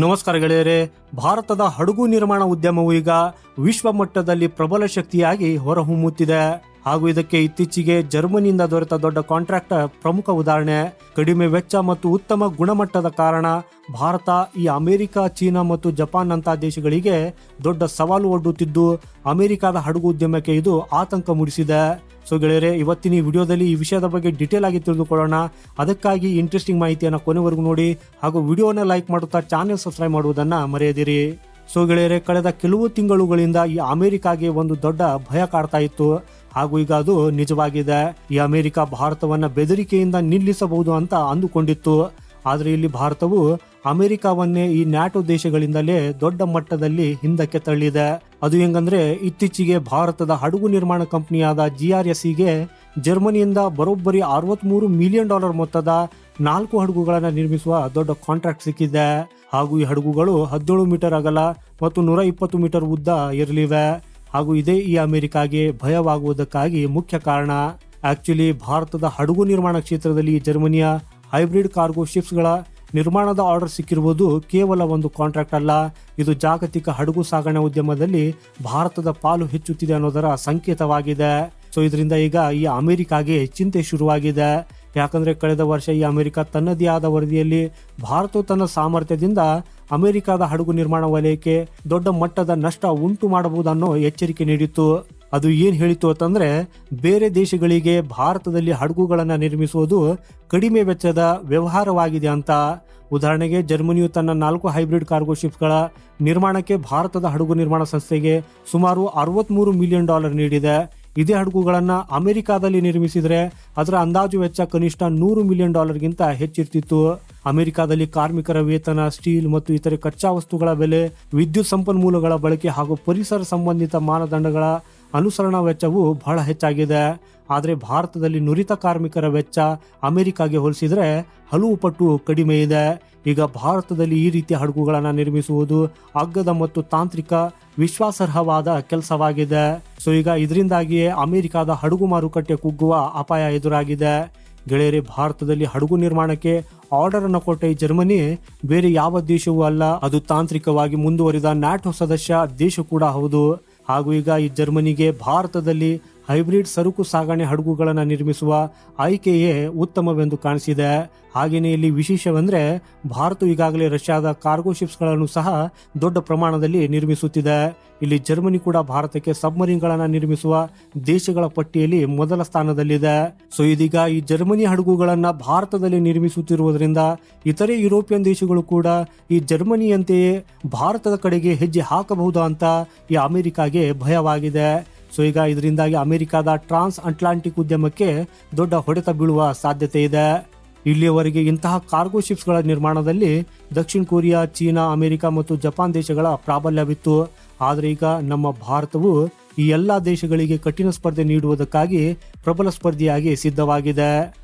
ನಮಸ್ಕಾರ ಗೆಳೆಯರೆ ಭಾರತದ ಹಡಗು ನಿರ್ಮಾಣ ಉದ್ಯಮವು ಈಗ ವಿಶ್ವ ಮಟ್ಟದಲ್ಲಿ ಪ್ರಬಲ ಶಕ್ತಿಯಾಗಿ ಹೊರಹೊಮ್ಮುತ್ತಿದೆ. ಹಾಗೂ ಇದಕ್ಕೆ ಇತ್ತೀಚೆಗೆ ಜರ್ಮನಿಯಿಂದ ದೊರೆತ ದೊಡ್ಡ ಕಾಂಟ್ರಾಕ್ಟ್ ಪ್ರಮುಖ ಉದಾಹರಣೆ, ಕಡಿಮೆ ವೆಚ್ಚ ಮತ್ತು ಉತ್ತಮ ಗುಣಮಟ್ಟದ ಕಾರಣ ಭಾರತ, ಈ ಅಮೆರಿಕ, ಚೀನಾ ಮತ್ತು ಜಪಾನ್ ಅಂತಹ ದೇಶಗಳಿಗೆ ದೊಡ್ಡ ಸವಾಲು ಒಡ್ಡುತ್ತಿದ್ದು, ಅಮೆರಿಕದ ಹಡಗು ಉದ್ಯಮಕ್ಕೆ ಇದು ಆತಂಕ ಮೂಡಿಸಿದೆ. ಸೊ ಗೆಳೆಯರೆ, ಇವತ್ತಿನ ಈ ವಿಡಿಯೋದಲ್ಲಿ ಈ ವಿಷಯದ ಬಗ್ಗೆ ಡಿಟೇಲ್ ಆಗಿ ತಿಳಿದುಕೊಳ್ಳೋಣ. ಅದಕ್ಕಾಗಿ ಇಂಟ್ರೆಸ್ಟಿಂಗ್ ಮಾಹಿತಿಯನ್ನು ಕೊನೆವರೆಗೂ ನೋಡಿ ಹಾಗೂ ವಿಡಿಯೋನ ಲೈಕ್ ಮಾಡುತ್ತಾ ಚಾನೆಲ್ ಸಬ್ಸ್ಕ್ರೈಬ್ ಮಾಡುವುದನ್ನು ಮರೆಯದಿರಿ. ಸೊ ಗೆಳೆಯರೆ, ಕಳೆದ ಕೆಲವು ತಿಂಗಳುಗಳಿಂದ ಈ ಅಮೆರಿಕಾಗೆ ಒಂದು ದೊಡ್ಡ ಭಯ ಕಾಡ್ತಾ ಇತ್ತು. ಹಾಗೂ ಈಗ ಅದು ನಿಜವಾಗಿದೆ. ಈ ಅಮೆರಿಕ ಭಾರತವನ್ನ ಬೆದರಿಕೆಯಿಂದ ನಿಲ್ಲಿಸಬಹುದು ಅಂತ ಅಂದುಕೊಂಡಿತ್ತು. ಆದರೆ ಇಲ್ಲಿ ಭಾರತವು ಅಮೆರಿಕವನ್ನೇ ಈ ನ್ಯಾಟೋ ದೇಶಗಳಿಂದಲೇ ದೊಡ್ಡ ಮಟ್ಟದಲ್ಲಿ ಹಿಂದಕ್ಕೆ ತಳ್ಳಿದೆ. ಅದು ಹೆಂಗಂದ್ರೆ ಇತ್ತೀಚೆಗೆ ಭಾರತದ ಹಡಗು ನಿರ್ಮಾಣ ಕಂಪನಿಯಾದ ಜಿ ಆರ್ ಎಸ್ಗೆ ಜರ್ಮನಿಯಿಂದ ಬರೋಬ್ಬರಿ ಅರವತ್ಮೂರು ಮಿಲಿಯನ್ ಡಾಲರ್ ಮೊತ್ತದ ನಾಲ್ಕು ಹಡಗುಗಳನ್ನು ನಿರ್ಮಿಸುವ ದೊಡ್ಡ ಕಾಂಟ್ರಾಕ್ಟ್ ಸಿಕ್ಕಿದೆ. ಹಾಗೂ ಈ ಹಡಗುಗಳು ಹದಿನೇಳು ಮೀಟರ್ ಅಗಲ ಮತ್ತು ನೂರ ಇಪ್ಪತ್ತು ಮೀಟರ್ ಉದ್ದ ಇರಲಿವೆ ಹಾಗೂ ಇದೇ ಈ ಅಮೆರಿಕಾಗೆ ಭಯವಾಗುವುದಕ್ಕಾಗಿ ಮುಖ್ಯ ಕಾರಣ. ಆಕ್ಚುಲಿ ಭಾರತದ ಹಡಗು ನಿರ್ಮಾಣ ಕ್ಷೇತ್ರದಲ್ಲಿ ಜರ್ಮನಿಯ ಹೈಬ್ರಿಡ್ ಕಾರ್ಗೋ ಶಿಪ್ಸ್ಗಳ ನಿರ್ಮಾಣದ ಆರ್ಡರ್ ಸಿಕ್ಕಿರುವುದು ಕೇವಲ ಒಂದು ಕಾಂಟ್ರಾಕ್ಟ್ ಅಲ್ಲ. ಇದು ಜಾಗತಿಕ ಹಡಗು ಸಾಗಣೆ ಉದ್ಯಮದಲ್ಲಿ ಭಾರತದ ಪಾಲು ಹೆಚ್ಚುತ್ತಿದೆ ಅನ್ನೋದರ ಸಂಕೇತವಾಗಿದೆ. ಸೊ ಇದರಿಂದ ಈಗ ಈ ಅಮೆರಿಕಾಗೆ ಚಿಂತೆ ಶುರುವಾಗಿದೆ. ಯಾಕಂದ್ರೆ ಕಳೆದ ವರ್ಷ ಈ ಅಮೆರಿಕ ತನ್ನದೇ ಆದ ವರದಿಯಲ್ಲಿ ಭಾರತವು ತನ್ನ ಸಾಮರ್ಥ್ಯದಿಂದ ಅಮೆರಿಕದ ಹಡಗು ನಿರ್ಮಾಣ ವಲಯಕ್ಕೆ ದೊಡ್ಡ ಮಟ್ಟದ ನಷ್ಟ ಉಂಟು ಮಾಡಬಹುದನ್ನೋ ಎಚ್ಚರಿಕೆ ನೀಡಿತ್ತು. ಅದು ಏನ್ ಹೇಳಿತು ಅಂತಂದ್ರೆ, ಬೇರೆ ದೇಶಗಳಿಗೆ ಭಾರತದಲ್ಲಿ ಹಡಗುಗಳನ್ನು ನಿರ್ಮಿಸುವುದು ಕಡಿಮೆ ವೆಚ್ಚದ ವ್ಯವಹಾರವಾಗಿದೆ ಅಂತ. ಉದಾಹರಣೆಗೆ, ಜರ್ಮನಿಯು ತನ್ನ ನಾಲ್ಕು ಹೈಬ್ರಿಡ್ ಕಾರ್ಗೋ ಶಿಪ್ಗಳ ನಿರ್ಮಾಣಕ್ಕೆ ಭಾರತದ ಹಡಗು ನಿರ್ಮಾಣ ಸಂಸ್ಥೆಗೆ ಸುಮಾರು ಅರವತ್ಮೂರು ಮಿಲಿಯನ್ ಡಾಲರ್ ನೀಡಿದೆ. ಇದೇ ಹಡಗುಗಳನ್ನು ಅಮೆರಿಕಾದಲ್ಲಿ ನಿರ್ಮಿಸಿದರೆ ಅದರ ಅಂದಾಜು ವೆಚ್ಚ ಕನಿಷ್ಠ ನೂರು ಮಿಲಿಯನ್ ಡಾಲರ್ಗಿಂತ ಹೆಚ್ಚಿರ್ತಿತ್ತು. ಅಮೆರಿಕಾದಲ್ಲಿ ಕಾರ್ಮಿಕರ ವೇತನ, ಸ್ಟೀಲ್ ಮತ್ತು ಇತರೆ ಕಚ್ಚಾ ವಸ್ತುಗಳ ಬೆಲೆ, ವಿದ್ಯುತ್ ಸಂಪನ್ಮೂಲಗಳ ಬಳಕೆ ಹಾಗೂ ಪರಿಸರ ಸಂಬಂಧಿತ ಮಾನದಂಡಗಳ ಅನುಸರಣಾ ವೆಚ್ಚವು ಬಹಳ ಹೆಚ್ಚಾಗಿದೆ. ಆದರೆ ಭಾರತದಲ್ಲಿ ನುರಿತ ಕಾರ್ಮಿಕರ ವೆಚ್ಚ ಅಮೆರಿಕಾಗೆ ಹೋಲಿಸಿದರೆ ಹಲವು ಪಟ್ಟು ಕಡಿಮೆ ಇದೆ. ಈಗ ಭಾರತದಲ್ಲಿ ಈ ರೀತಿಯ ಹಡಗುಗಳನ್ನು ನಿರ್ಮಿಸುವುದು ಅಗ್ಗದ ಮತ್ತು ತಾಂತ್ರಿಕ ವಿಶ್ವಾಸಾರ್ಹವಾದ ಕೆಲಸವಾಗಿದೆ. ಸೊ ಈಗ ಇದರಿಂದಾಗಿಯೇ ಅಮೆರಿಕದ ಹಡಗು ಮಾರುಕಟ್ಟೆ ಕುಗ್ಗುವ ಅಪಾಯ ಎದುರಾಗಿದೆ. ಗೆಳೆಯರೆ, ಭಾರತದಲ್ಲಿ ಹಡಗು ನಿರ್ಮಾಣಕ್ಕೆ ಆರ್ಡರ್ ಅನ್ನು ಕೊಟ್ಟ ಈ ಜರ್ಮನಿ ಬೇರೆ ಯಾವ ದೇಶವೂ ಅಲ್ಲ. ಅದು ತಾಂತ್ರಿಕವಾಗಿ ಮುಂದುವರಿದ ನ್ಯಾಟೋ ಸದಸ್ಯ ದೇಶ ಕೂಡ ಹೌದು. ಹಾಗೂ ಈಗ ಈ ಜರ್ಮನಿಗೆ ಭಾರತದಲ್ಲಿ ಹೈಬ್ರಿಡ್ ಸರಕು ಸಾಗಣೆ ಹಡಗುಗಳನ್ನು ನಿರ್ಮಿಸುವ ಆಯ್ಕೆಯೇ ಉತ್ತಮವೆಂದು ಕಾಣಿಸಿದೆ. ಹಾಗೆಯೇ ಇಲ್ಲಿ ವಿಶೇಷವೆಂದರೆ ಭಾರತ ಈಗಾಗಲೇ ರಷ್ಯಾದ ಕಾರ್ಗೋ ಶಿಪ್ಸ್ಗಳನ್ನು ಸಹ ದೊಡ್ಡ ಪ್ರಮಾಣದಲ್ಲಿ ನಿರ್ಮಿಸುತ್ತಿದೆ. ಇಲ್ಲಿ ಜರ್ಮನಿ ಕೂಡ ಭಾರತಕ್ಕೆ ಸಬ್ಮರೀನ್ಗಳನ್ನು ನಿರ್ಮಿಸುವ ದೇಶಗಳ ಪಟ್ಟಿಯಲ್ಲಿ ಮೊದಲ ಸ್ಥಾನದಲ್ಲಿದೆ. ಸೊ, ಇದೀಗ ಈ ಜರ್ಮನಿ ಹಡಗುಗಳನ್ನು ಭಾರತದಲ್ಲಿ ನಿರ್ಮಿಸುತ್ತಿರುವುದರಿಂದ ಇತರೆ ಯುರೋಪಿಯನ್ ದೇಶಗಳು ಕೂಡ ಈ ಜರ್ಮನಿಯಂತೆಯೇ ಭಾರತದ ಕಡೆಗೆ ಹೆಜ್ಜೆ ಹಾಕಬಹುದು ಅಂತ ಈ ಅಮೆರಿಕಾಗೆ ಭಯವಾಗಿದೆ. ಸೊ ಈಗ ಇದರಿಂದಾಗಿ ಅಮೆರಿಕದ ಟ್ರಾನ್ಸ್ ಅಟ್ಲಾಂಟಿಕ್ ಉದ್ಯಮಕ್ಕೆ ದೊಡ್ಡ ಹೊಡೆತ ಬೀಳುವ ಸಾಧ್ಯತೆ ಇದೆ. ಇಲ್ಲಿಯವರೆಗೆ ಇಂತಹ ಕಾರ್ಗೋ ಶಿಪ್ಸ್ಗಳ ನಿರ್ಮಾಣದಲ್ಲಿ ದಕ್ಷಿಣ ಕೊರಿಯಾ, ಚೀನಾ, ಅಮೆರಿಕ ಮತ್ತು ಜಪಾನ್ ದೇಶಗಳ ಪ್ರಾಬಲ್ಯವಿತ್ತು. ಆದರೆ ಈಗ ನಮ್ಮ ಭಾರತವು ಈ ಎಲ್ಲ ದೇಶಗಳಿಗೆ ಕಠಿಣ ಸ್ಪರ್ಧೆ ನೀಡುವುದಕ್ಕಾಗಿ ಪ್ರಬಲ ಸ್ಪರ್ಧಿಯಾಗಿ ಸಿದ್ಧವಾಗಿದೆ.